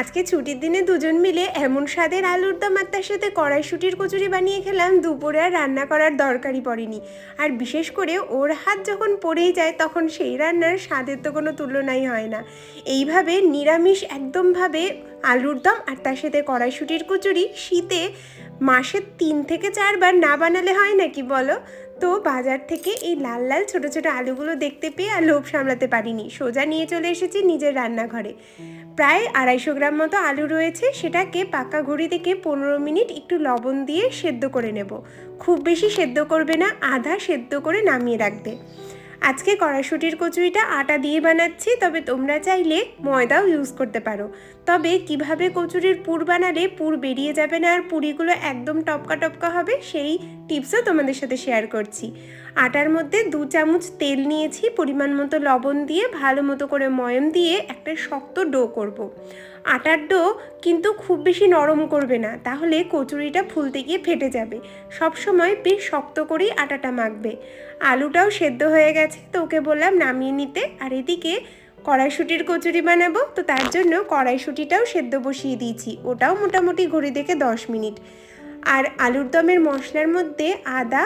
আজকে ছুটির দিনে দুজন মিলে এমন স্বাদের আলুর দম আর তার সাথে কড়াইশুটির কচুরি বানিয়ে খেলাম, দুপুরে আর রান্না করার দরকারই পড়েনি। আর বিশেষ করে ওর হাত যখন পড়েই যায়, তখন সেই রান্নার স্বাদের তো কোনো তুলনাই হয় না। এইভাবে নিরামিষ একদমভাবে আলুর দম আর তার সাথে কড়াইশুটির কচুরি শীতে মাসে তিন থেকে চারবার না বানালে হয় নাকি বলো? তো বাজার থেকে এই লাল লাল ছোট ছোট আলুগুলো দেখতে পেয়ে আর লোভ সামলাতে পারিনি। সোজা নিয়ে চলে এসেছি নিজের রান্নাঘরে। প্রায় আড়াইশো গ্রাম মতো আলু রয়েছে, সেটাকে পাকা ঘড়ি থেকে পনেরো মিনিট একটু লবণ দিয়ে সেদ্ধ করে নেব। খুব বেশি সেদ্ধ করবে না, আধা সেদ্ধ করে নামিয়ে রাখবে। আজকে কড়াইশুটির কচুরিটা আটা দিয়ে বানাচ্ছি, তবে তোমরা চাইলে ময়দাও ইউজ করতে পারো। তবে কীভাবে কচুরির পুর বানালে পুর বেরিয়ে যাবে না আর পুরিগুলো একদম টপকা টপকা হবে, সেই টিপসও তোমাদের সাথে শেয়ার করছি। আটার মধ্যে দু চামচ তেল নিয়েছি, পরিমাণ মতো লবণ দিয়ে ভালো মতো করে ময়ম দিয়ে একটা শক্ত ডো করব। আটার ডো কিন্তু খুব বেশি নরম করবে না, তাহলে কচুরিটা ফুলতে গিয়ে ফেটে যাবে। সব সময় বেশ শক্ত করেই আটাটা মাখবে। আলুটাও সেদ্ধ হয়ে গেছে, তো ওকে বললাম নামিয়ে নিতে। আর এদিকে কড়াইশুটির কচুরি বানাবো, তো তার জন্য কড়াইশুটিটাও সেদ্ধ বসিয়ে দিয়েছি। ওটাও মোটামুটি ঘড়ি দেখে দশ মিনিট। আর আলুর দমের মশলার মধ্যে আদা,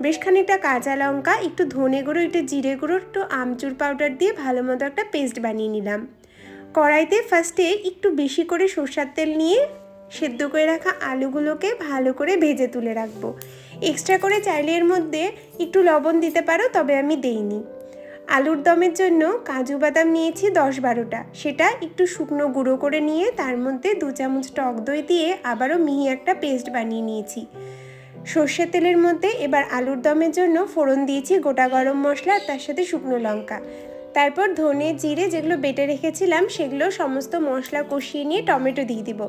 বেশ খানিকটা কাঁচা লঙ্কা, একটু ধনে গুঁড়ো, একটু জিরে গুঁড়ো, একটু আমচুর পাউডার দিয়ে ভালো মতো একটা পেস্ট বানিয়ে নিলাম। কড়াইতে ফার্স্টে একটু বেশি করে সর্ষার তেল নিয়ে সেদ্ধ করে রাখা আলুগুলোকে ভালো করে ভেজে তুলে রাখব। এক্সট্রা করে চাইলে এর মধ্যে একটু লবণ দিতে পারো, তবে আমি দেইনি। আলুর দমের জন্য কাজু বাদাম নিয়েছি দশ বারোটা। সেটা একটু শুকনো গুঁড়ো করে নিয়ে তার মধ্যে দু চামচ টক দই দিয়ে আবারও মিহি একটা পেস্ট বানিয়ে নিয়েছি। সর্ষের তেলের মধ্যে এবার আলুর দমের জন্য ফোড়ন দিয়েছি গোটা গরম মশলা, তার সাথে শুকনো লঙ্কা। তারপর ধনে জিরে যেগুলো বেটে রেখেছিলাম, সেগুলো সমস্ত মশলা কষিয়ে নিয়ে টমেটো দিয়ে দিব।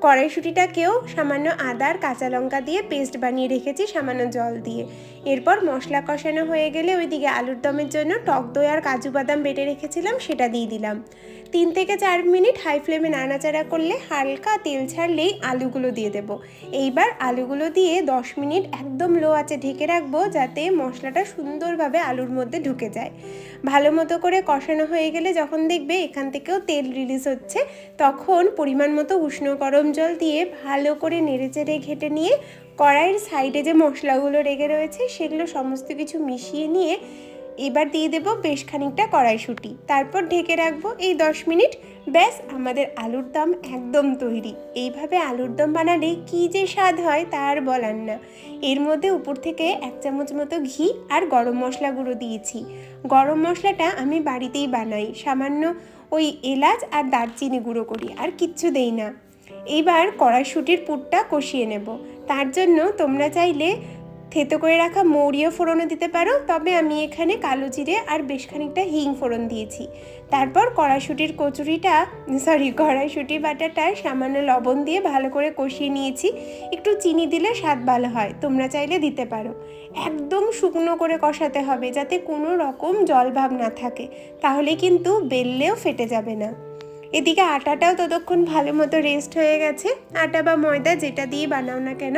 কড়াইশুটিটাকেও সামান্য আদা আর কাঁচা লঙ্কা দিয়ে পেস্ট বানিয়ে রেখেছি সামান্য জল দিয়ে। এরপর মশলা কষানো হয়ে গেলে ওইদিকে আলুর দমের জন্য টক দই আর কাজু বাদাম বেটে রেখেছিলাম, সেটা দিয়ে দিলাম। তিন থেকে চার মিনিট হাই ফ্লেমে নাড়াচাড়া করলে হালকা তেল ছাড়লেই আলুগুলো দিয়ে দেব। এইবার আলুগুলো দিয়ে দশ মিনিট একদম লো আছে ঢেকে রাখব যাতে মশলাটা সুন্দরভাবে আলুর মধ্যে ঢুকে যায়। ভালো মতো করে কষানো হয়ে গেলে যখন দেখবে এখান থেকেও তেল রিলিজ হচ্ছে, তখন পরিমাণ মতো উষ্ণ গরম জল দিয়ে ভালো করে নেড়েচেড়ে ঘেটে নিয়ে কড়াইয়ের সাইডে যে মশলাগুলো রেগে রয়েছে, সেগুলো সমস্ত কিছু মিশিয়ে নিয়ে এবার দিয়ে দেবো বেশ খানিকটা কড়াইশুঁটি। তারপর ঢেকে রাখব এই দশ মিনিট। ব্যাস, আমাদের আলুর দম একদম তৈরি। এইভাবে আলুর দম বানালে কী যে স্বাদ হয় তা আর বলার না। এর মধ্যে উপর থেকে এক চামচ মতো ঘি আর গরম মশলা গুঁড়ো দিয়েছি। গরম মশলাটা আমি বাড়িতেই বানাই। সামান্য ওই এলাচ আর দারচিনি গুঁড়ো করি, আর কিচ্ছু দেই না। এইবার কড়াইশুটির পুরটা কষিয়ে নেব। তার জন্য তোমরা চাইলে থেতো করে রাখা মৌরিও ফোড়নও দিতে পারো, তবে আমি এখানে কালো জিরে আর বেশ খানিকটা হিং ফোড়ন দিয়েছি। তারপর কড়াইশুটির কচুরিটা, সরি, কড়াইশুটির বাটাটা সামান্য লবণ দিয়ে ভালো করে কষিয়ে নিয়েছি। একটু চিনি দিলে স্বাদ ভালো হয়, তোমরা চাইলে দিতে পারো। একদম শুকনো করে কষাতে হবে যাতে কোনো রকম জলভাব না থাকে, তাহলে কিন্তু বেললেও ফেটে যাবে না। এদিকে আটাটাও ততক্ষণ ভালো মতো রেস্ট হয়ে গেছে। আটা বা ময়দা যেটা দিয়ে বানাও না কেন,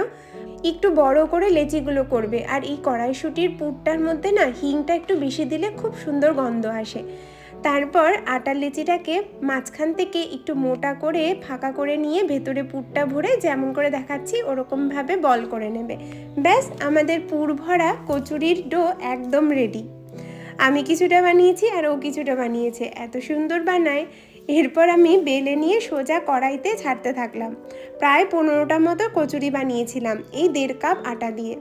একটু বড় করে লেচিগুলো করবে। আর এই কড়াইশুটির পুরটার মধ্যে না হিংটা একটু বেশি দিলে খুব সুন্দর গন্ধ আসে। তারপর আটার লেচিটাকে মাঝখান থেকে একটু মোটা করে ফাঁকা করে নিয়ে ভেতরে পুরটা ভরে যেমন করে দেখাচ্ছি ওরকমভাবে বল করে নেবে। ব্যাস, আমাদের পুর ভরা কচুরির ডো একদম রেডি আমি কিছুটা বানিয়েছি আর ও কিছুটা বানিয়েছে। এত সুন্দর বানায়। এরপর আমি বেলে নিয়ে সোজা কড়াইতে ছাড়তে থাকলাম। প্রায় পনেরোটা মতো কচুরি বানিয়েছিলাম এই দেড় কাপ আটা দিয়ে।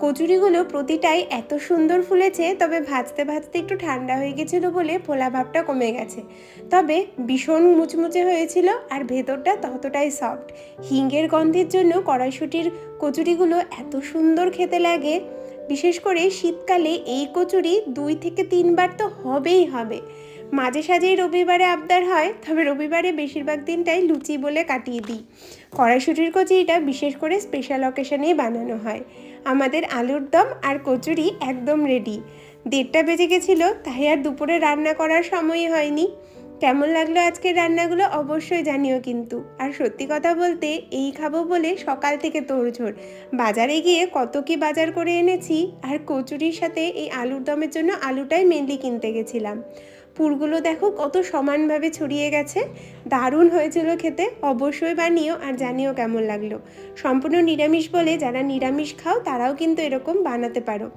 কচুরিগুলো প্রতিটাই এত সুন্দর ফুলেছে, তবে ভাজতে ভাজতে একটু ঠান্ডা হয়ে গেছিল বলে ফোলা ভাবটা কমে গেছে। তবে ভীষণ মুচমুচে হয়েছিল আর ভেতরটা ততটাই সফট। হিঙ্গের গন্ধের জন্য কড়াইশুটির কচুরিগুলো এত সুন্দর খেতে লাগে। বিশেষ করে শীতকালে এই কচুরি দুই থেকে তিনবার তো হবেই হবে। মাঝে সাঝেই রবিবারে আবদার হয়, তবে রবিবারে বেশিরভাগ দিনটাই লুচি বলে কাটিয়ে দিই। কড়াইশুটির কচুরিটা বিশেষ করে স্পেশাল অকেশনেই বানানো হয়। আমাদের আলুর দম আর কচুরি একদম রেডি দেড়টা বেজে গেছিল, তাই আর দুপুরে রান্না করার সময়ই হয়নি। কেমন লাগল আজকের রান্নাগুলো অবশ্যই জানিও কিন্তু। আর সত্যি কথা বলতে, এই খাব বলে সকাল থেকে তোড়ঝোড় বাজারে গিয়ে কত কি বাজার করে এনেছি, আর কচুরির সাথে এই আলুর দমের জন্য আলুটাই মেনলি কিনতে গেছিলাম। পুরগুলো দেখো কত সমানভাবে ছড়িয়ে গেছে। দারুণ হয়েছিল খেতে, অবশ্যই বানিও আর জানিও কেমন লাগল। সম্পূর্ণ নিরামিষ বলে যারা নিরামিষ খাও তারাও কিন্তু এরকম বানাতে পারো।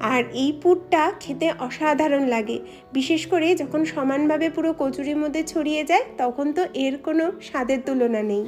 আর এই পুরটা খেতে অসাধারণ লাগে। বিশেষ করে যখন সমানভাবে পুরো কচুরির মধ্যে ছড়িয়ে যায়, তখন তো এর কোনো স্বাদের তুলনা নেই।